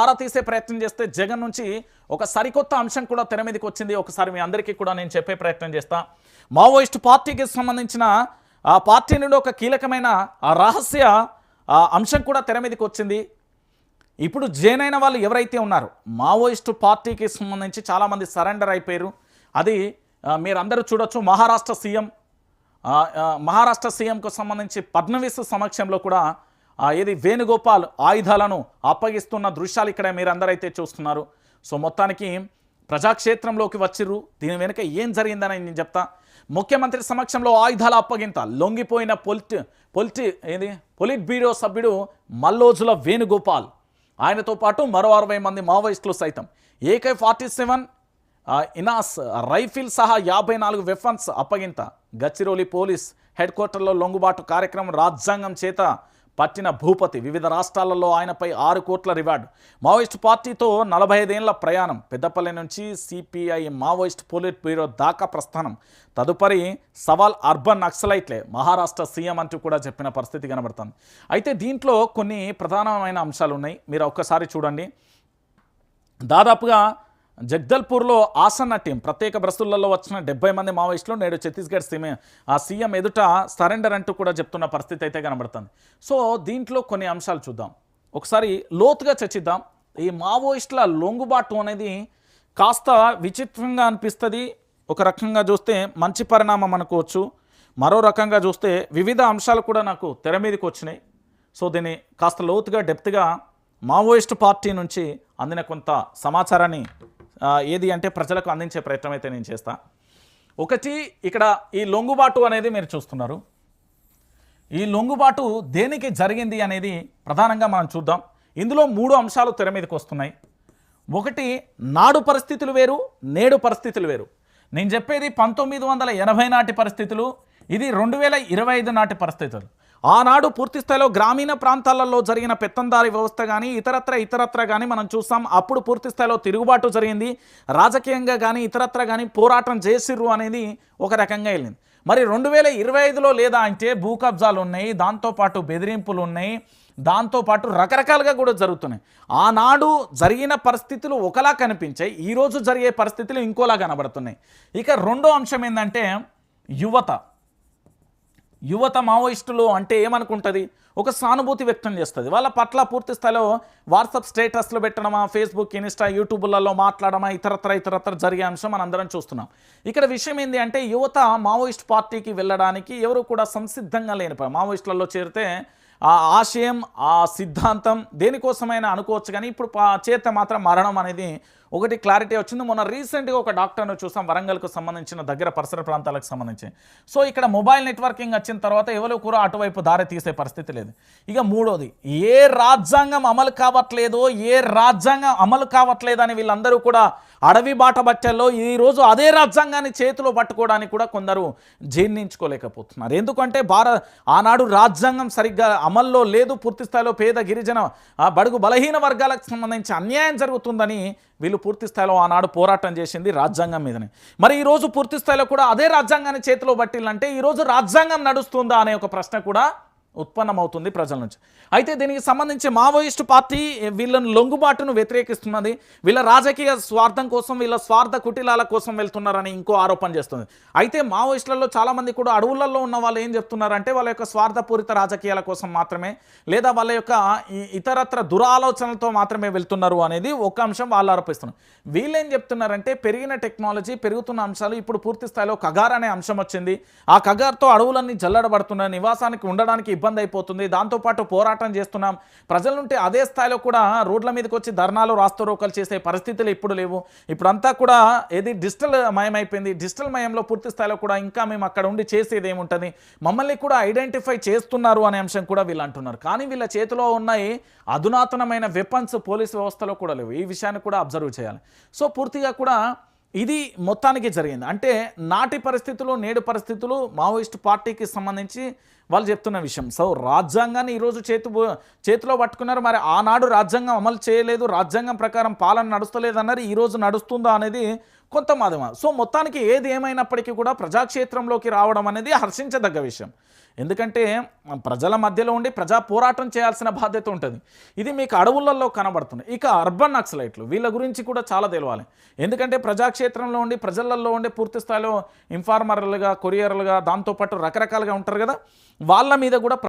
ఆరా తీసే ప్రయత్నం చేస్తే జగన్ నుంచి ఒక సరికొత్త అంశం కూడా తెర మీదకి వచ్చింది. ఒకసారి మీ అందరికీ కూడా నేను చెప్పే ప్రయత్నం చేస్తా. మావోయిస్ట్ పార్టీకి సంబంధించిన ఆ పార్టీ నుండి ఒక కీలకమైన రహస్య అంశం కూడా తెర మీదకి వచ్చింది. ఇప్పుడు జైన్ అయిన వాళ్ళు ఎవరైతే ఉన్నారో మావోయిస్టు పార్టీకి సంబంధించి చాలామంది సరెండర్ అయిపోయారు. అది మీరందరూ చూడొచ్చు. మహారాష్ట్ర సీఎం మహారాష్ట్ర సీఎంకు సంబంధించి ఫడ్నవీస్ సమక్షంలో కూడా ఏది వేణుగోపాల్ ఆయుధాలను అప్పగిస్తున్న దృశ్యాలు ఇక్కడ మీరందరైతే చూస్తున్నారు. సో మొత్తానికి ప్రజాక్షేత్రంలోకి వచ్చిర్రు. దీని వెనుక ఏం జరిగిందని నేను చెప్తా. ముఖ్యమంత్రి సమక్షంలో ఆయుధాల అప్పగింత లొంగిపోయిన పొలిటి పొలిటి ఏది? పొలిట్ బ్యూరో సభ్యుడు మల్లోజుల వేణుగోపాల్. ఆయనతో పాటు మరో అరవై మంది మావోయిస్టులు సైతం. AK forty seven INSAS rifle సహా యాభై నాలుగు వెఫన్స్ అప్పగింత. గచ్చిరోలి పోలీస్ హెడ్ క్వార్టర్లో లొంగుబాటు కార్యక్రమం రాజ్యాంగం చేత పట్టిన భూపతి వివిధ రాష్ట్రాలలో ఆయనపై ఆరు కోట్ల రివార్డు. మావోయిస్ట్ పార్టీతో నలభై ఐదేళ్ళ ప్రయాణం. పెద్దపల్లి నుంచి సిపిఐ మావోయిస్ట్ పోలిట్ బ్యూరో దాకా ప్రస్థానం. తదుపరి సవాల్ అర్బన్ నక్సలైట్లే. మహారాష్ట్ర సీఎం అంటూ కూడా చెప్పిన పరిస్థితి కనబడుతుంది. అయితే దీంట్లో కొన్ని ప్రధానమైన అంశాలు ఉన్నాయి మీరు ఒక్కసారి చూడండి. దాదాపుగా జగ్దల్పూర్లో ఆసన్న టీం ప్రత్యేక బస్సులలో వచ్చిన డెబ్బై మంది మావోయిస్టులు నేడు ఛత్తీస్గఢ్ సీమ ఆ సీఎం ఎదుట సరెండర్ అంటూ కూడా చెప్తున్న పరిస్థితి అయితే కనబడుతుంది. సో దీంట్లో కొన్ని అంశాలు చూద్దాం. ఒకసారి లోతుగా చర్చిద్దాం. ఈ మావోయిస్టుల లొంగుబాటు అనేది కాస్త విచిత్రంగా అనిపిస్తుంది. ఒక రకంగా చూస్తే మంచి పరిణామం అనుకోవచ్చు. మరో రకంగా చూస్తే వివిధ అంశాలు కూడా నాకు తెర మీదకి వచ్చినాయి. సో దీన్ని కాస్త లోతుగా డెప్త్గా మావోయిస్ట్ పార్టీ నుంచి అందిన కొంత సమాచారాన్ని ఏది అంటే ప్రజలకు అందించే ప్రయత్నం అయితే నేను చేస్తా. ఒకటి ఇక్కడ ఈ లొంగుబాటు అనేది మీరు చూస్తున్నారు. ఈ లొంగుబాటు దేనికి జరిగింది అనేది ప్రధానంగా మనం చూద్దాం. ఇందులో మూడు అంశాలు తెర మీదకి వస్తున్నాయి. ఒకటి నాడు పరిస్థితులు వేరు నేడు పరిస్థితులు వేరు. నేను చెప్పేది పంతొమ్మిది వందల ఎనభై నాటి పరిస్థితులు ఇది రెండు వేల ఇరవై ఐదు నాటి పరిస్థితులు. ఆనాడు పూర్తిస్థాయిలో గ్రామీణ ప్రాంతాలలో జరిగిన పెత్తందారి వ్యవస్థ కానీ ఇతరత్ర ఇతరత్ర కానీ మనం చూసాం. అప్పుడు పూర్తిస్థాయిలో తిరుగుబాటు జరిగింది. రాజకీయంగా కానీ ఇతరత్ర కానీ పోరాటం చేసిర్రు అనేది ఒక రకంగా వెళ్ళింది. మరి రెండు వేల ఇరవై ఐదులో లేదా అంటే భూ కబ్జాలు ఉన్నాయి దాంతోపాటు బెదిరింపులు ఉన్నాయి దాంతోపాటు రకరకాలుగా కూడా జరుగుతున్నాయి. ఆనాడు జరిగిన పరిస్థితులు ఒకలా కనిపించాయి ఈరోజు జరిగే పరిస్థితులు ఇంకోలా కనబడుతున్నాయి. ఇక రెండో అంశం ఏంటంటే యువత. యువత మావోయిస్టులు అంటే ఏమనుకుంటుంది? ఒక సానుభూతి వ్యక్తం చేస్తుంది. వాళ్ళ పట్ల పూర్తి స్థాయిలో వాట్సాప్ స్టేటస్లు పెట్టడమా ఫేస్బుక్ ఇన్స్టా యూట్యూబ్లలో మాట్లాడమా ఇతరత్ర ఇతరత్ర జరిగే అంశం మనం అందరం చూస్తున్నాం. ఇక్కడ విషయం ఏంటి అంటే యువత మావోయిస్ట్ పార్టీకి వెళ్ళడానికి ఎవరు కూడా సంసిద్ధంగా లేని మావోయిస్టులలో చేరితే ఆ ఆశయం ఆ సిద్ధాంతం దేనికోసమైనా అనుకోవచ్చు కానీ ఇప్పుడు చేత మాత్రం మరణం అనేది ఒకటి క్లారిటీ వచ్చింది. మొన్న రీసెంట్గా ఒక డాక్టర్ను చూసాం వరంగల్కు సంబంధించిన దగ్గర పరిసర ప్రాంతాలకు సంబంధించి. సో ఇక్కడ మొబైల్ నెట్వర్కింగ్ వచ్చిన తర్వాత ఎవరు కూడా అటువైపు దారి తీసే పరిస్థితి లేదు. ఇక మూడోది ఏ రాజ్యాంగం అమలు కావట్లేదో ఏ రాజ్యాంగం అమలు కావట్లేదని వీళ్ళందరూ కూడా అడవి బాట బట్టల్లో ఈరోజు అదే రాజ్యాంగాన్ని చేతిలో పట్టుకోవడానికి కూడా కొందరు జీర్ణించుకోలేకపోతున్నారు. ఎందుకంటే భారత ఆనాడు రాజ్యాంగం సరిగ్గా అమల్లో లేదు పూర్తి స్థాయిలో పేద గిరిజన బడుగు బలహీన వర్గాలకు సంబంధించి అన్యాయం జరుగుతుందని వీళ్ళు పూర్తి స్థాయిలో ఆనాడు పోరాటం చేసింది రాజ్యాంగం మీదనే. మరి ఈ రోజు పూర్తి స్థాయిలో కూడా అదే రాజ్యాంగాన్ని చేతిలో పట్టిల్లంటే ఈరోజు రాజ్యాంగం నడుస్తుందా అనే ఒక ప్రశ్న కూడా ఉత్పన్నమవుతుంది ప్రజల నుంచి. అయితే దీనికి సంబంధించి మావోయిస్టు పార్టీ వీళ్ళను లొంగుబాటును వ్యతిరేకిస్తున్నది. వీళ్ళ రాజకీయ స్వార్థం కోసం వీళ్ళ స్వార్థ కుటిలాల కోసం వెళ్తున్నారని ఇంకో ఆరోపణ చేస్తుంది. అయితే మావోయిస్టులలో చాలామంది కూడా అడవులలో ఉన్న వాళ్ళు ఏం చెప్తున్నారంటే వాళ్ళ యొక్క స్వార్థపూరిత రాజకీయాల కోసం మాత్రమే లేదా వాళ్ళ యొక్క ఇతరత్ర దురాలోచనలతో మాత్రమే వెళ్తున్నారు అనేది ఒక అంశం వాళ్ళు ఆరోపిస్తున్నారు. వీళ్ళేం చెప్తున్నారంటే పెరిగిన టెక్నాలజీ పెరుగుతున్న అంశాలు ఇప్పుడు పూర్తి స్థాయిలో కగార్ అనే అంశం వచ్చింది. ఆ కగార్తో అడవులన్నీ జల్లడబడుతున్నాయి. నివాసానికి ఉండడానికి ఇబ్బంది అయిపోతుంది. దాంతోపాటు పోరాటం చేస్తున్నాం. ప్రజలుంటే అదే స్థాయిలో కూడా రోడ్ల మీదకి వచ్చి ధర్నాలు రాస్తరోకలు చేసే పరిస్థితులు ఇప్పుడు లేవు. ఇప్పుడంతా కూడా ఏది డిజిటల్ మయమైపోయింది డిజిటల్ మయంలో పూర్తి స్థాయిలో కూడా ఇంకా మేము అక్కడ ఉండి చేసేది ఏముంటుంది? మమ్మల్ని కూడా ఐడెంటిఫై చేస్తున్నారు అనే అంశం కూడా వీళ్ళు అంటున్నారు. కానీ వీళ్ళ చేతిలో ఉన్నాయి అధునాతనమైన వెపన్స్ పోలీస్ వ్యవస్థలో కూడా లేవు. ఈ విషయాన్ని కూడా అబ్జర్వ్ చేయాలి. సో పూర్తిగా కూడా ఇది మొత్తానికి జరిగింది. అంటే నాటి పరిస్థితులు నేడు పరిస్థితులు మావోయిస్ట్ పార్టీకి సంబంధించి వాళ్ళు చెప్తున్న విషయం. సో రాజ్యాంగాన్ని ఈరోజు చేతు చేతిలో పట్టుకున్నారు. మరి ఆనాడు రాజ్యాంగం అమలు చేయలేదు. రాజ్యాంగం ప్రకారం పాలన నడుస్తలేదన్నారు. ఈరోజు నడుస్తుందా అనేది కొంత మాధమ సో మొత్తానికి ఏది ఏమైనప్పటికీ కూడా ప్రజాక్షేత్రంలోకి రావడం అనేది హర్షించదగ్గ విషయం. ఎందుకంటే ప్రజల మధ్యలో ఉండి ప్రజా పోరాటం చేయాల్సిన బాధ్యత ఉంటుంది. ఇది మీకు అడవులలో కనబడుతుంది. ఇక అర్బన్ నక్సలైట్లు వీళ్ళ గురించి కూడా చాలా తెలవాలి. ఎందుకంటే ప్రజాక్షేత్రంలో ఉండి ప్రజలలో ఉండి పూర్తి స్థాయిలో ఇన్ఫార్మర్లుగా కొరియర్లుగా దాంతోపాటు రకరకాలుగా ఉంటారు కదా. వాళ్ళ మీద కూడా